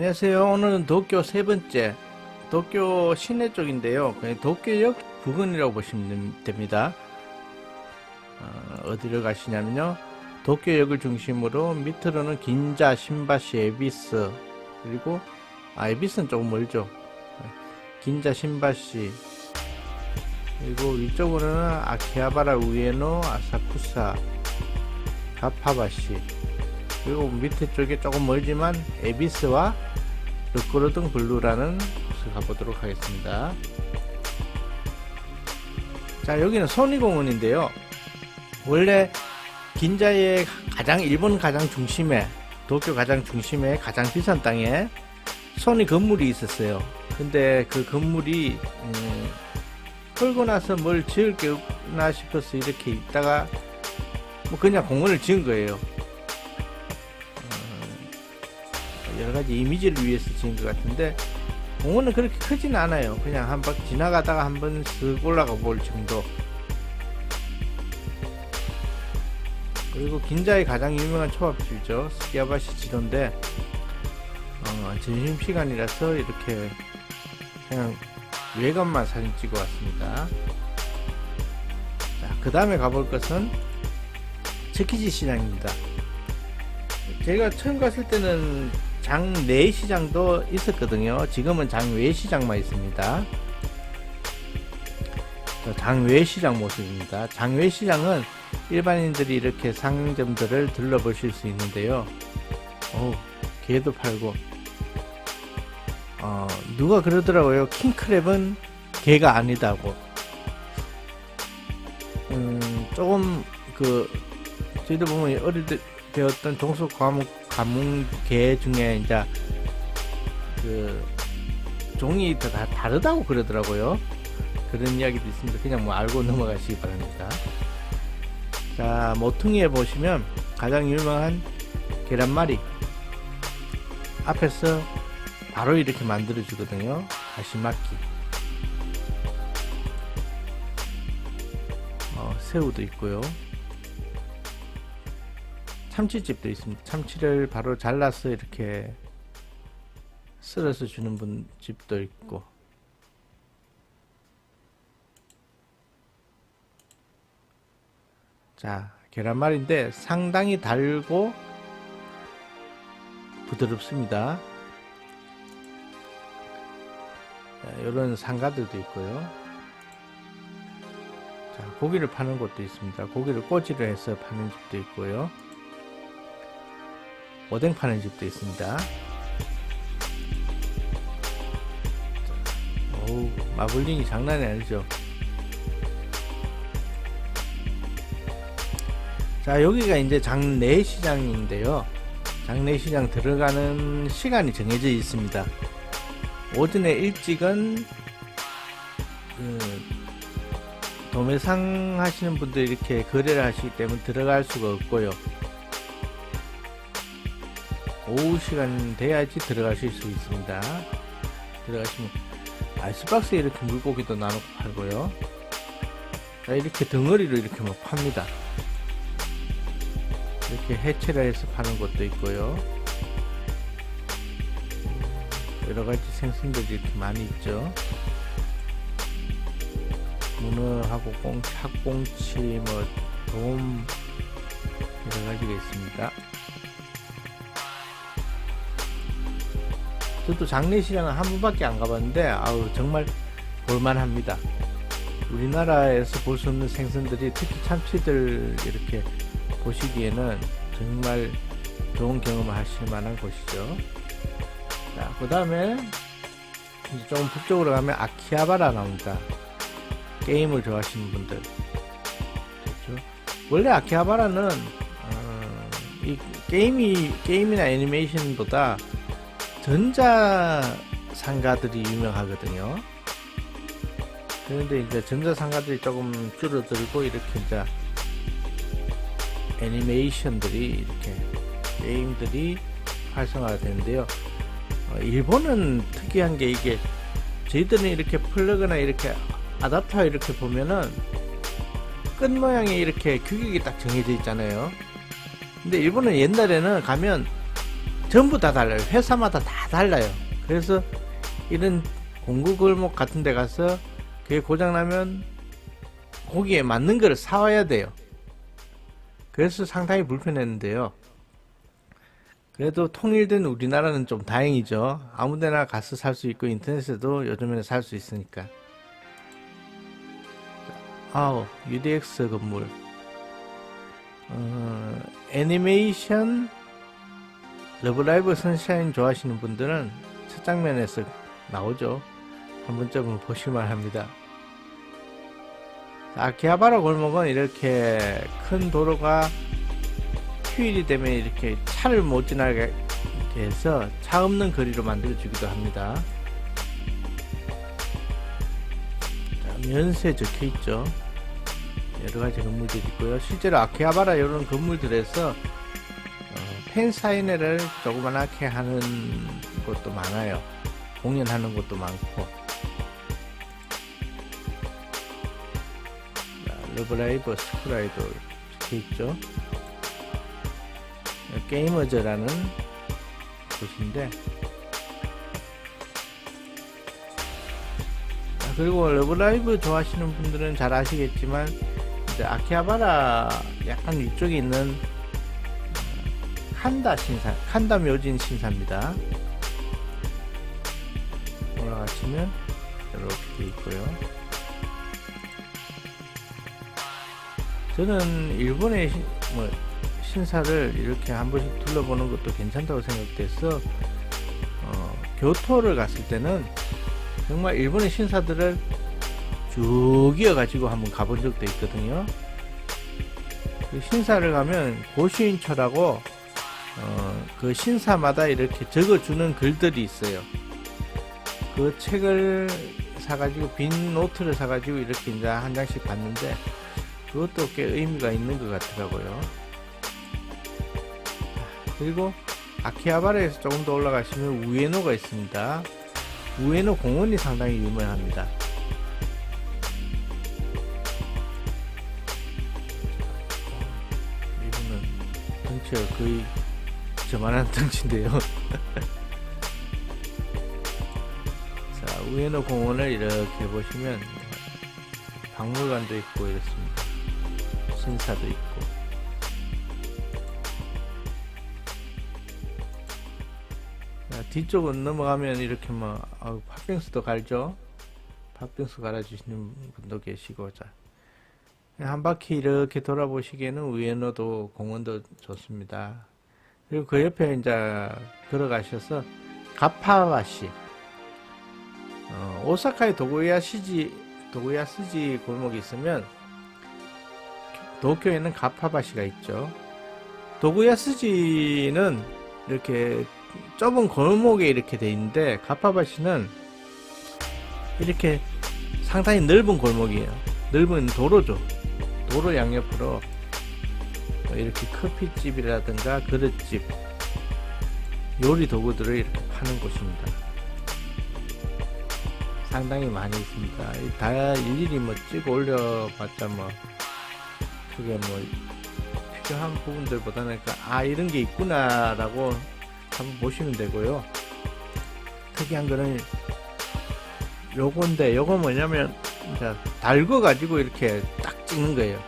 안녕하세요. 오늘은 도쿄 세 번째 도쿄 시내 쪽인데요. 도쿄역 부근이라고 보시면 됨- 됩니다. 어, 디를 가시냐면요. 도쿄역을 중심으로 밑으로는 긴자, 신바시, 에비스 그리고 아 에비스는 조금 멀죠. 긴자, 신바시 그리고 위쪽으로는 아키하바라 우에노, 아사쿠사, 가파바시 그리고 밑에 쪽에 조금 멀지만 에비스와 르꼬르등 블루라는 곳을 가보도록 하겠습니다. 자 여기는 소니공원인데요. 원래 긴자의 가장 일본 가장 중심에 도쿄 가장 중심에 가장 비싼 땅에 소니 건물이 있었어요. 근데 그 건물이 음, 끌고 나서 뭘 지을 게 없나 싶어서 이렇게 있다가 뭐 그냥 공원을 지은 거예요. 여러 가지 이미지를 위해서 지은 것 같은데 공원은 그렇게 크진 않아요. 그냥 한 바퀴 지나가다가 한 번 쓱 올라가 볼 정도. 그리고 긴자의 가장 유명한 초밥집이죠. 스키야바시 지도인데 어, 점심 시간이라서 이렇게 그냥 외관만 사진 찍어 왔습니다. 자, 그 다음에 가볼 것은 츠키지 시장입니다. 제가 처음 갔을 때는 장내 시장도 있었거든요. 지금은 장외 시장만 있습니다. 자, 장외 시장 모습입니다. 장외 시장은 일반인들이 이렇게 상점들을 들러보실 수 있는데요. 오, 게도 팔고. 어, 누가 그러더라고요. 킹크랩은 게가 아니다고. 음, 조금 그 저희도 보면 어릴 때 배웠던 종속 과목 가문계 중에 이제 그 종이 다, 다 다르다고 그러더라고요. 그런 이야기도 있습니다. 그냥 뭐 알고 넘어가시기 바랍니다. 자, 모퉁이에 보시면 가장 유명한 계란말이 앞에서 바로 이렇게 만들어 주거든요. 다시마키. 어, 새우도 있고요. 참치집도 있습니다. 참치를 바로 잘라서 이렇게 썰어서 주는 분 집도 있고. 자, 계란말인데 상당히 달고 부드럽습니다. 이런 상가들도 있고요. 자, 고기를 파는 곳도 있습니다. 고기를 꼬지로 해서 파는 집도 있고요. 오뎅 파는 집도 있습니다. 오우, 마블링이 장난이 아니죠. 자, 여기가 이제 장내 시장인데요. 장내 시장 들어가는 시간이 정해져 있습니다. 오전에 일찍은 그 도매상 하시는 분들이 이렇게 거래를 하시기 때문에 들어갈 수가 없고요. 오후 시간 돼야지 들어가실 수 있습니다. 들어가시면 아이스박스에 이렇게 물고기도 나눠 팔고요. 자, 이렇게 덩어리로 이렇게 막 팝니다. 이렇게 해체를 해서 파는 것도 있고요. 여러 가지 생선들이 이렇게 많이 있죠. 문어하고 꽁, 학꽁치, 뭐, 돔, 여러 가지가 있습니다. 저도 장례시장은 한 번밖에 안 가봤는데 아우 정말 볼만합니다. 우리나라에서 볼 수 없는 생선들이 특히 참치들 이렇게 보시기에는 정말 좋은 경험을 하실 만한 곳이죠. 자, 그 다음에 조금 북쪽으로 가면 아키하바라 나옵니다. 게임을 좋아하시는 분들. 그렇죠? 원래 아키하바라는 어, 이 게임이 게임이나 애니메이션보다 전자 상가들이 유명하거든요. 그런데 이제 전자 상가들이 조금 줄어들고 이렇게 이제 애니메이션들이 이렇게 게임들이 활성화가 되는데요. 어, 일본은 특이한 게 이게 저희들은 이렇게 플러그나 이렇게 아답터 이렇게 보면은 끝 모양이 이렇게 규격이 딱 정해져 있잖아요. 근데 일본은 옛날에는 가면 전부 다 달라요. 회사마다 다 달라요. 그래서 이런 공구 골목 같은 데 가서 그게 고장나면 거기에 맞는 거를 사와야 돼요. 그래서 상당히 불편했는데요. 그래도 통일된 우리나라는 좀 다행이죠. 아무 데나 가서 살 수 있고 인터넷에도 요즘에는 살 수 있으니까. 아우 UDX 건물. 어, 애니메이션 러브라이브 선샤인 좋아하시는 분들은 첫 장면에서 나오죠. 한 번쯤은 보실만 합니다. 아키하바라 골목은 이렇게 큰 도로가 휴일이 되면 이렇게 차를 못 지나게 해서 차 없는 거리로 만들어주기도 합니다. 자, 면세 적혀 있죠. 여러 가지 건물들이 있고요. 실제로 아키하바라 이런 건물들에서 어, 팬 사인회를 조그만하게 하는 곳도 많아요. 공연하는 곳도 많고. 자, 러브라이브 스크라이도 적혀 있죠. 게이머즈라는 곳인데 아, 그리고 러브라이브 좋아하시는 분들은 잘 아시겠지만 이제 아키하바라 약간 위쪽에 있는 어, 칸다 신사 칸다 묘진 신사입니다 올라가시면 이렇게 돼 있고요 저는 일본의 시- 뭐 신사를 이렇게 한 번씩 둘러보는 것도 괜찮다고 생각돼서 어, 교토를 갔을 때는 정말 일본의 신사들을 쭉 이어가지고 한번 가본 적도 있거든요. 그 신사를 가면 고슈인초라고 어, 그 신사마다 이렇게 적어주는 글들이 있어요. 그 책을 사가지고 빈 노트를 사가지고 이렇게 이제 한 장씩 봤는데 그것도 꽤 의미가 있는 것 같더라고요. 그리고 아키하바라에서 조금 더 올라가시면 우에노가 있습니다. 우에노 공원이 상당히 유명합니다. 이분은 덩치가 거의 저만한 덩치인데요. 자, 우에노 공원을 이렇게 보시면 박물관도 있고 이렇습니다. 신사도 있고. 자, 뒤쪽은 넘어가면 이렇게 뭐 아우, 팥빙수도 갈죠. 팥빙수 갈아주시는 분도 계시고 자. 한 바퀴 이렇게 돌아보시기에는 우에노도 공원도 좋습니다. 그리고 그 옆에 이제 걸어가셔서 가파와시 어, 오사카의 도구야시지 도구야스지 골목이 있으면 도쿄에는 가파바시가 있죠. 도구야스지는 이렇게 좁은 골목에 이렇게 돼 있는데 가파바시는 이렇게 상당히 넓은 골목이에요. 넓은 도로죠. 도로 양옆으로 뭐 이렇게 커피집이라든가 그릇집, 요리 도구들을 이렇게 파는 곳입니다. 상당히 많이 있습니다. 이다 일일이 뭐 찍어 올려봤자 뭐 크게 뭐 필요한 부분들보다는 그아 이런 게 있구나라고 한번 보시면 되고요. 특이한 거는 요건데 요거 뭐냐면 달궈 가지고 이렇게 딱 찍는 거예요.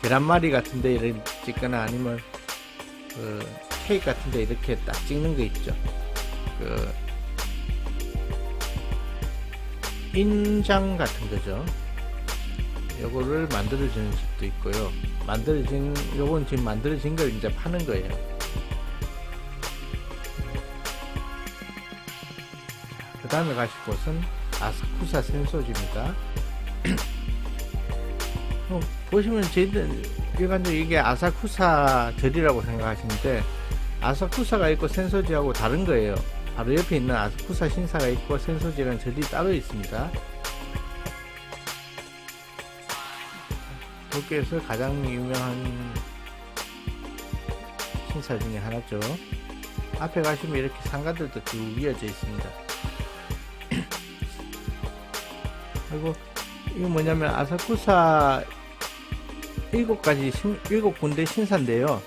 계란말이 같은데 이렇게 찍거나 아니면 그 케이크 같은데 이렇게 딱 찍는 거 있죠. 그 인장 같은 거죠. 요거를 만들어주는 집도 있고요. 만들어진 요건 지금 만들어진 걸 이제 파는 거예요. 그 다음에 가실 곳은 아사쿠사 센소지입니다. 어, 보시면 저희들 일반적으로 이게 아사쿠사 절이라고 생각하시는데 아사쿠사가 있고 센소지하고 다른 거예요. 바로 옆에 있는 아사쿠사 신사가 있고 센소지라는 절이 따로 있습니다. 도쿄에서 가장 유명한 신사 중에 하나죠. 앞에 가시면 이렇게 상가들도 쭉 이어져 있습니다. 그리고 이거 뭐냐면 아사쿠사 일곱 가지 신, 일곱 군데 신사인데요.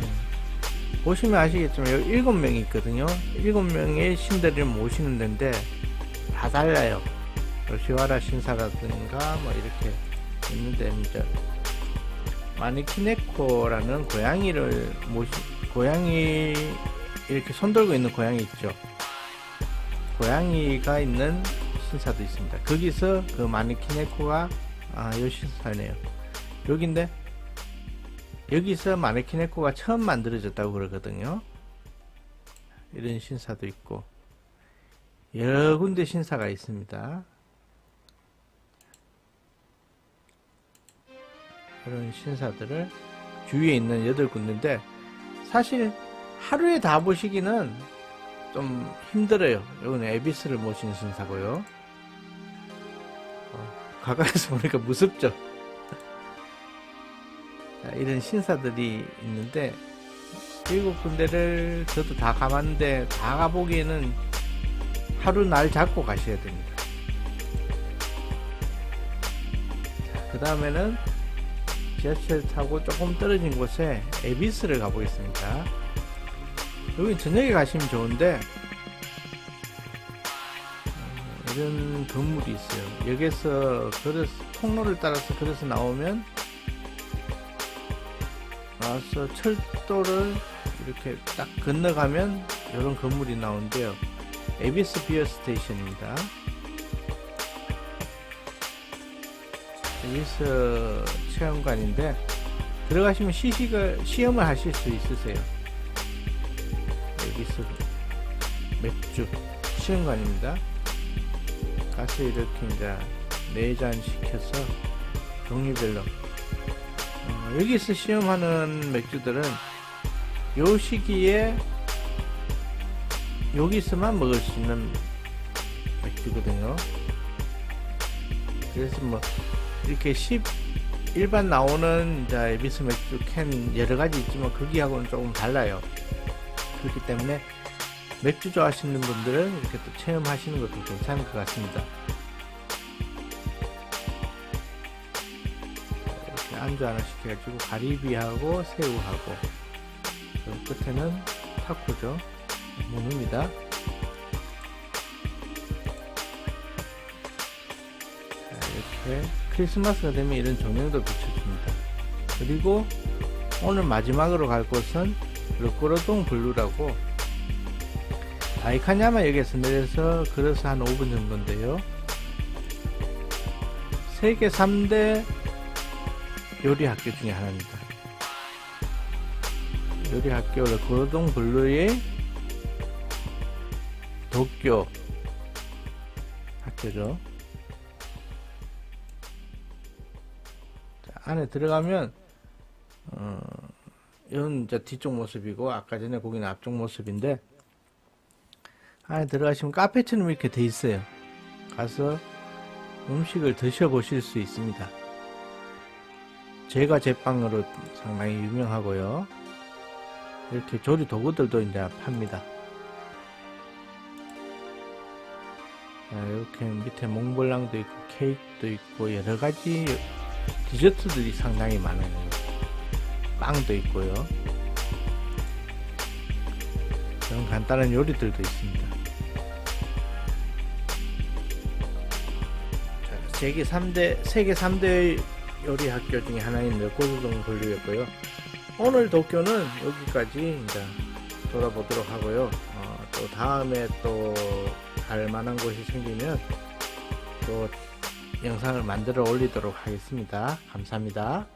음, 보시면 아시겠지만 여기 일곱 명이 있거든요. 일곱 명의 신들을 모시는 데인데 다 달라요. 요시와라 신사라든가 뭐 이렇게 있는데 이제 마니키네코라는 고양이를 모시 고양이 이렇게 손 들고 있는 고양이 있죠. 고양이가 있는 신사도 있습니다. 거기서 그 마니키네코가 아, 요 신사네요. 여기인데 여기서 마네키네코가 처음 만들어졌다고 그러거든요. 이런 신사도 있고 여러 군데 신사가 있습니다. 이런 신사들을 주위에 있는 여덟 군데인데 사실 하루에 다 보시기는 좀 힘들어요. 이거는 에비스를 모신 신사고요. 어, 가까이서 보니까 무섭죠. 자, 이런 신사들이 있는데 일곱 군데를 저도 다 가봤는데 다 가보기에는 하루 날 잡고 가셔야 됩니다. 그 다음에는 지하철 타고 조금 떨어진 곳에 에비스를 가보겠습니다. 여기 저녁에 가시면 좋은데 어, 이런 건물이 있어요. 여기서 걸어서 통로를 따라서 걸어서 나오면 나 와서 철도를 이렇게 딱 건너가면 이런 건물이 나오는데요. 에비스 비어 스테이션입니다. 에비스 체험관인데 들어가시면 시식을 시험을 하실 수 있으세요. 에비스 맥주 시험관입니다. 가서 이렇게 이제 네잔 시켜서 종류별로 어, 여기서 시험하는 맥주들은 요 시기에 여기서만 먹을 수 있는 맥주거든요. 그래서 뭐 이렇게 10 일반 나오는 에비스 맥주 캔 여러 가지 있지만 거기하고는 조금 달라요. 그렇기 때문에 맥주 좋아하시는 분들은 이렇게 또 체험하시는 것도 괜찮을 것 같습니다. 안주 하나 시켜가지고 가리비하고 새우하고. 그 끝에는 타코죠. 문어입니다. 자, 이렇게 크리스마스가 되면 이런 조명도 붙여줍니다. 그리고 오늘 마지막으로 갈 곳은 르꼬르동 블루라고 다이카냐마 역에서 내려서 걸어서 한 5분 정도인데요. 세계 3대 요리 학교 중에 하나입니다. 요리 학교를 고로동 블루의 도쿄 학교죠. 자, 안에 들어가면 어, 이건 이제 뒤쪽 모습이고 아까 전에 거기는 앞쪽 모습인데 안에 들어가시면 카페처럼 이렇게 돼 있어요. 가서 음식을 드셔보실 수 있습니다. 제가 제빵으로 상당히 유명하고요. 이렇게 조리 도구들도 이제 팝니다. 자, 이렇게 밑에 몽블랑도 있고 케이크도 있고 여러 가지 디저트들이 상당히 많아요. 빵도 있고요. 그런 간단한 요리들도 있습니다. 자, 세계 3대 세계 3대 요리 학교 중에 하나인 르코드동 분류였고요. 오늘 도쿄는 여기까지 이제 돌아보도록 하고요. 어, 또 다음에 또 갈 만한 곳이 생기면 또 영상을 만들어 올리도록 하겠습니다. 감사합니다.